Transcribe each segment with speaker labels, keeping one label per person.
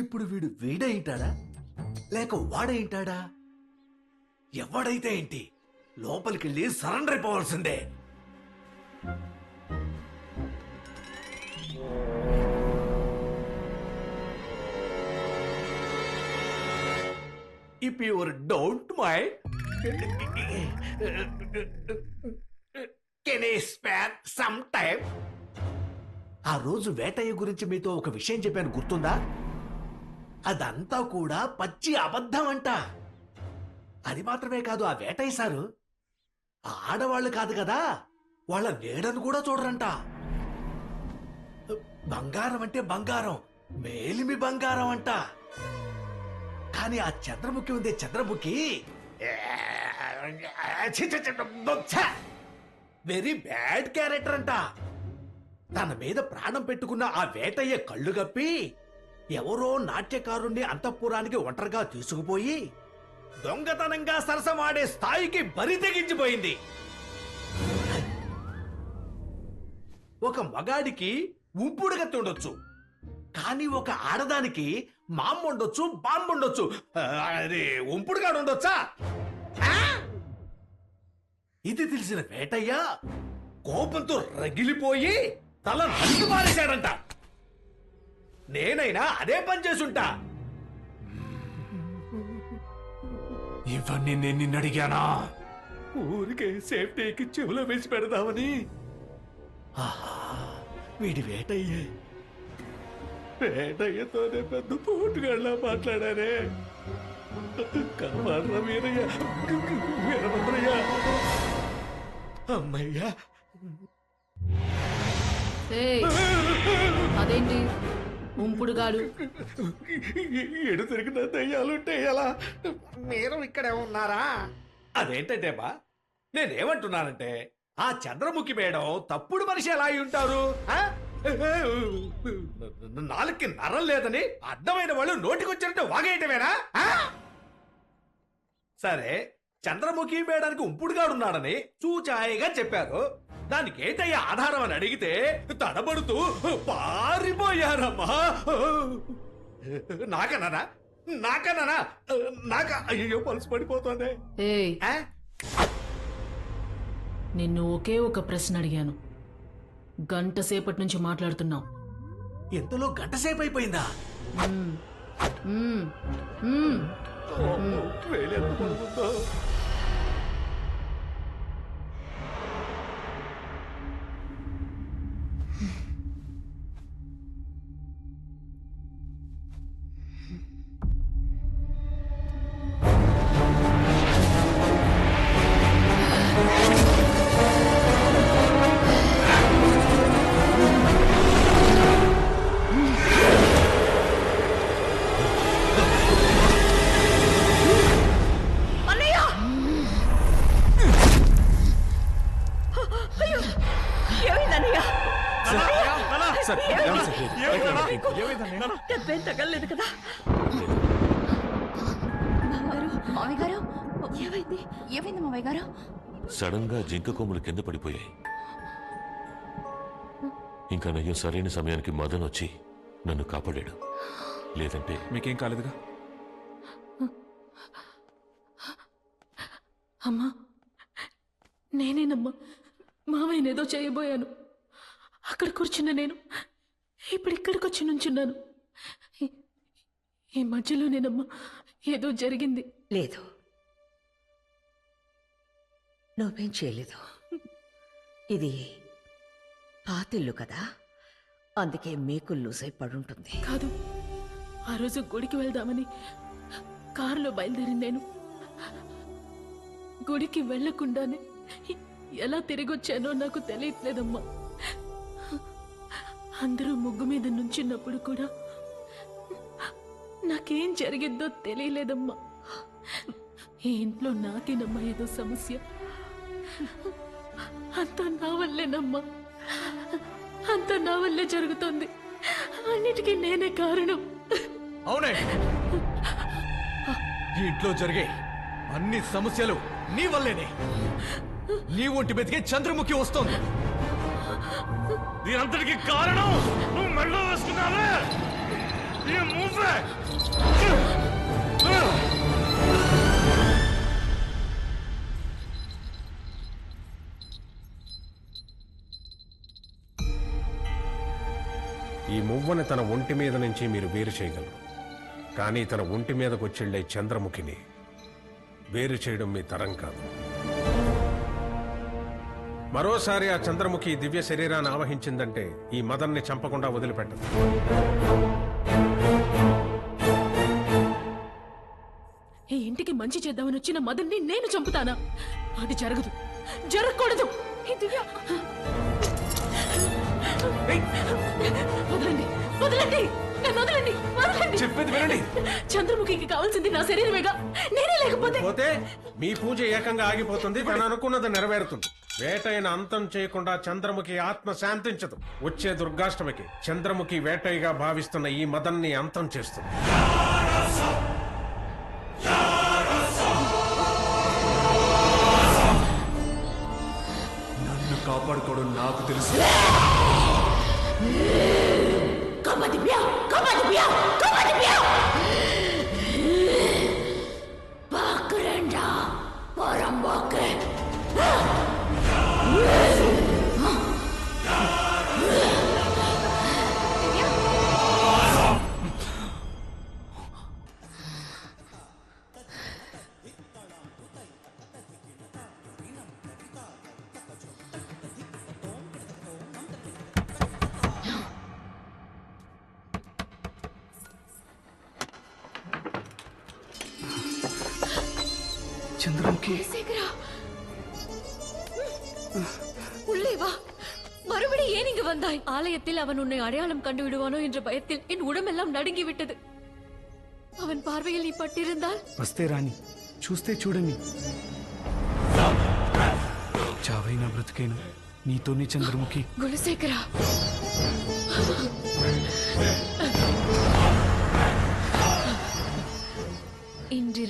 Speaker 1: ఇప్పుడు వీడు వీడైంటాడా? లేక వాడైంటాడా? ఎవడైతే ఏంటి? లోపలికెళ్ళి surrender అయిపోవాల్సిందే. If your don't mind can I spare some time ఆ రోజు వేటయ్య గురించి మీతో ఒక విషయం చెప్పాను గుర్తుందా? అదంతా కూడా పచ్చి అబద్ధం అంట అది మాత్రమే కాదు ఆ వేటయ్య సారు. ఆడవాళ్ళు కాదు కదా వాళ్ళ నీడను కూడా చూడరంట. బంగారం అంటే బంగారం మేలిమి బంగారం అంట. కానీ ఆ చంద్రముఖి ఉంది చంద్రముఖి. వెరీ బ్యాడ్ క్యారెక్టర్ అంట. తన మీద ప్రాణం పెట్టుకున్న ఆ వేటయ్య కళ్ళు కప్పి ఎవరో నాట్యకారుణ్ణి అంతఃపురానికి ఒంటరిగా తీసుకుపోయి దొంగతనంగా సరసమాడే స్థాయికి బరి తెగించిపోయింది. ఒక మగాడికి ఉంపుడుగా ఉండొచ్చు కానీ ఒక ఆడదానికి మామ్ ఉండొచ్చు బాంబు ఉండొచ్చు అది ఉంపుడుగా ఉండొచ్చా? ఇది తెలిసిన వేటయ్య కోపంతో రగిలిపోయి తల నరికి మారేశాడంట నేనైనా అదే పని చేసుంటా. ఇవన్నీ నేను నిన్ను అడిగానా? ఊరికే సేఫ్టీకి చెవులో వేసి పెడదామని. ఆహా, వీడి వేటయ్యే. వేటయ్యతోనే పెద్ద పోటుగాళ్ళ మాట్లాడారే. కావాలరా వీరయ్య వీరభద్రయ్య. అమ్మయ్యా.
Speaker 2: అదేంటి? ఉంపుడుగాడు.
Speaker 1: ఎడు తిరిగిన దయ్యాలుంటే ఎలా? మీరు ఇక్కడే ఉన్నారా? అదేంటంటే బా నేనేమంటున్నానంటే ఆ చంద్రముఖి మేడం తప్పుడు మనిషి ఎలా అయి ఉంటారు? ఆ? నాలుగుకి నరం లేదని అడ్డమైన వాళ్ళు నోటికొచ్చినట్టు వాగేయటమేనా? సరే చంద్రముఖి మేడానికి ఉంపుడుగాడున్నాడని చూచాయిగా చెప్పారు. దానికి ఏంటయ్యా ఆధారం అని అడిగితే తడబడుతూ పారిపోయారమ్మా. నాకన్నానా? నాకన్నానా? నాక అయ్యో పలుసు పడిపోతుంది?
Speaker 2: నిన్ను ఒకే ఒక ప్రశ్న అడిగాను. గంట సేపటి నుంచి మాట్లాడుతున్నావు
Speaker 1: ఇంతలో గంట సేపు అయిపోయిందా. వేలెంత.
Speaker 3: దెబ్బేం తగలలేదు కదా?
Speaker 4: మామయ్య గారు ఏమైంది? ఏమైంది మామయ్య గారు
Speaker 5: సడన్గా జింక కొమ్ములు కింద పడిపోయాయి. ఇంకా నయ్యం సరైన సమయానికి మదన్ వచ్చి నన్ను కాపాడాడు. లేదంటే
Speaker 6: మీకేం కాలేదుగా?
Speaker 2: అమ్మా నేనేనమ్మా మావయ్యని ఏదో చేయబోయాను. అక్కడ కూర్చున్న నేను ఇప్పుడు ఇక్కడికి వచ్చి నుంచున్నాను. ఈ- ఈ మధ్యలోనేనమ్మా ఏదో జరిగింది.
Speaker 3: లేదు. నువ్వేం చేయలేదు. ఇది పాతిల్లు కదా? అందుకే మేకులు లూసై పడుంటుంది.
Speaker 2: కాదు ఆ రోజు గుడికి వెళ్దామని కారులో బయలుదేరింది నేను. గుడికి వెళ్ళకుండానే ఎలా తిరిగి వచ్చానో నాకు తెలియట్లేదమ్మా. అందరూ ముగ్గు మీద నుంచున్నప్పుడు కూడా నాకేం జరిగిందో తెలియలేదమ్మా. ఈ ఇంట్లో నాకేనమ్మా ఏదో సమస్య. అంతా నా వల్లేనమ్మా. అంతా నా వల్లే జరుగుతోంది. అన్నిటికీ నేనే కారణం.
Speaker 7: అవునే. ఈ ఇంట్లో జరిగే అన్ని సమస్యలు నీ వల్లేనే. నీ ఒంటి మీదకి చంద్రముఖి వస్తోంది.
Speaker 5: దీనంతటికి కారణం నువ్వు మెడలో వేసుకున్నావే.
Speaker 6: ఈ ఈ మువ్వని తన ఒంటి మీద నుంచి మీరు వేరు చేయగలరు. కానీ తన ఒంటి మీదకు వచ్చెళ్ళే చంద్రముఖిని వేరు చేయడం మీ తరం కాదు. మరోసారి ఆ చంద్రముఖి దివ్య శరీరాన్ని ఆవహించిందంటే ఈ మదన్ని చంపకుండా వదిలిపెట్టదు.
Speaker 2: మంచి చేద్దామని వచ్చిన మదన్ని నేను చంపుతానా? అది జరగదు. జరగకూడదు. ఈ దివ్య. వదలండి. వదలండి. నన్ను వదలండి. వదలండి.
Speaker 7: చెప్పేది వినండి.
Speaker 2: చంద్రముఖికి కావాల్సింది నా శరీరమేగా. నేనే లేకపోతే
Speaker 6: పోతే మీ పూజ ఏకంగా ఆగిపోతుంది. తను అనుకున్నది నెరవేరుతుంది. వేటైన అంతం చేయకుండా చంద్రముఖి ఆత్మ శాంతించదు. వచ్చే దుర్గాష్టమికి చంద్రముఖి వేటయ్యగా భావిస్తున్న ఈ మదన్ని అంతం చేస్తుంది.
Speaker 7: కాపాడుకోవడం నాకు తెలుసు.
Speaker 8: சந்திரமுகி
Speaker 4: சேகரா உள்ளே வா மறுபடி ஏன் இங்கு வந்தாய் ஆலயத்தில் அவன் உன்னை அடையாளம் கண்டு விடுவானோ என்ற பயத்தில் என் உடம்பெல்லாம் நடுங்கி விட்டது அவன் பார்வையில் நீ பட்டிருந்தால்
Speaker 8: వస్తే రాని చూస్తే చూడని చావైనా బ్రతికైనా నీతోనే చంద్రముఖి
Speaker 4: குலசேகரா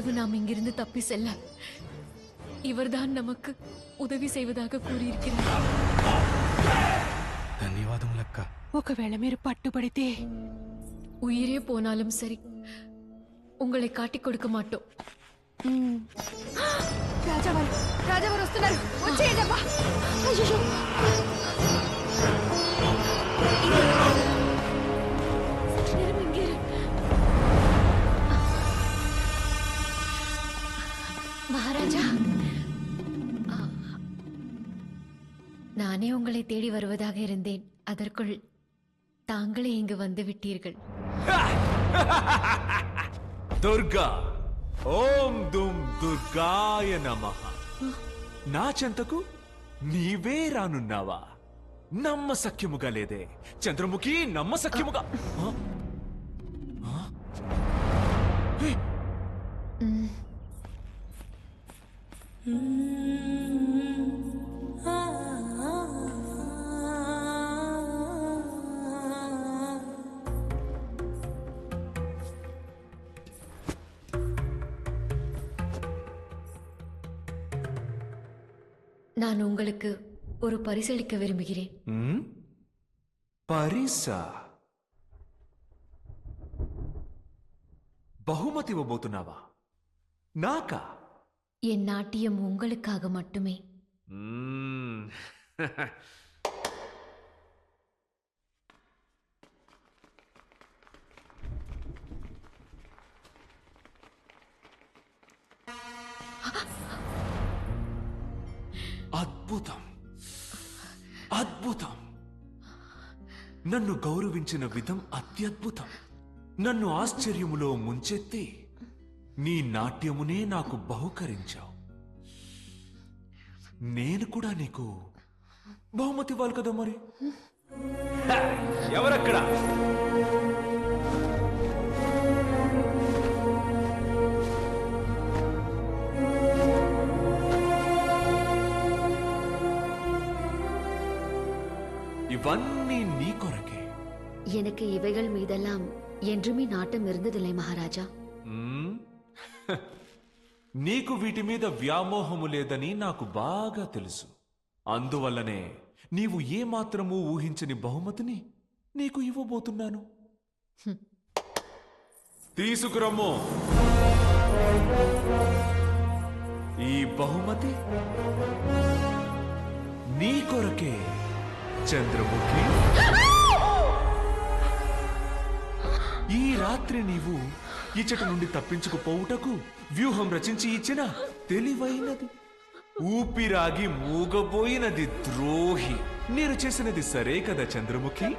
Speaker 4: இன்றிரவு நாம் இங்கிருந்து தப்பி செல்ல இவர்தான் நமக்கு உதவி செய்வதாக கூறியிருக்கிறார்
Speaker 8: ధన్యవాదములక్క
Speaker 2: ఒకవేళ మీరు పట్టుబడితే
Speaker 4: உயிரே போனாலும் சரி உங்களை காட்டிக் கொடுக்க மாட்டோம் రాజావారు రాజావారు వస్తున్నారు వచ్చేయండి అబ్బా நானே உங்களை தேடி வருவதாக இருந்தேன் அதற்குள் தாங்களே இங்கு வந்து விட்டீர்கள்
Speaker 9: దుర్గా ఓం దుమ్ దుర్గాయ నమ నా చెంతకు నీవే రానున్నావా నమ్మసఖ్యముగా లేదే చంద్రముఖి నమ్మసఖ్యముగా ఆ? ఆ?
Speaker 4: நான் உங்களுக்கு ஒரு பரிசளிக்க விரும்புகிறேன்
Speaker 9: ఉమ్? పరిసా బహుమతి ఇవ్వబోతున్నావా నాకా
Speaker 4: என் நாட்டியம் உங்களுக்காக மட்டுமே
Speaker 9: మ్మ్. అద్భుతం. అద్భుతం. నన్ను గౌరవించిన విధం అత్యద్భుతం. నన్ను ఆశ్చర్యములో ముంచెత్తి నీ నాట్యమునే నాకు బహుకరించావు. నేను కూడా నీకు బహుమతి ఇవ్వాలి కదా మరి? ఎవరక్కడ? ఇవన్నీ నీ కొరకే
Speaker 4: எனக்கு இவைகள் மீதெல்லாம் என்றுமே நாட்டம் இருந்ததில்லை மகாராஜா
Speaker 9: మ్మ్? హ! నీకు వీటి మీద వ్యామోహము లేదని నాకు బాగా తెలుసు అందువల్లనే నీవు ఏమాత్రమూ ఊహించని బహుమతిని నీకు ఇవ్వబోతున్నాను తీసుకురమ్ము ఈ బహుమతి నీ కొరకే చంద్రముఖి. ఈ రాత్రి నీవు ఇచ్చట నుండి తప్పించుకుపోవుటకు వ్యూహం రచించి ఇచ్చిన తెలివైనది. ఊపిరాగి మూగబోయినది ద్రోహి. నేను చేసినది సరే కదా చంద్రముఖి?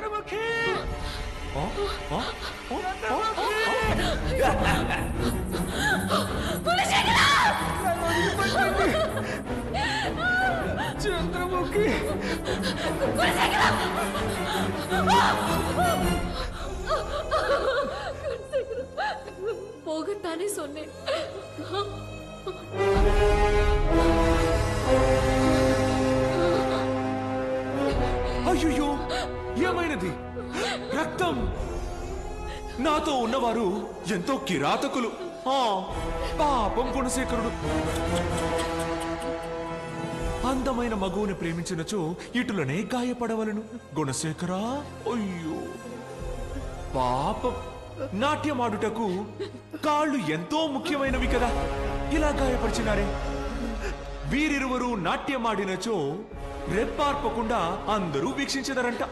Speaker 9: ఆ? ఆ? ఆ? ఆ? చంద్రముఖి
Speaker 4: போகத்தானே சொன்னேன்
Speaker 9: అయ్యో ఏమైనది రక్తం నాతో ఉన్నవారు ఎంతో కిరాతకులు ఆ పాపం గుణశేఖరుడు అందమైన మగువుని ప్రేమించినచో ఇటులనే గాయపడవలను. గుణశేఖరా అయ్యో! పాపం! నాట్యమాడుటకు కాళ్ళు ఎంతో ముఖ్యమైనవి కదా. ఇలా గాయపరిచినారే. వీరిరువరు నాట్యమాడినచో రెప్పార్పకుండా అందరూ వీక్షించదరంట.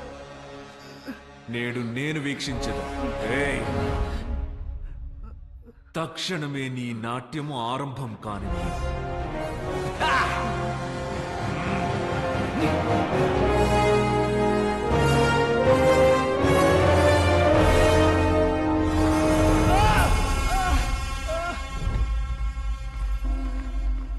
Speaker 9: నేడు నేను వీక్షించదు తక్షణమే నీ నాట్యము ఆరంభం కాని Thank you.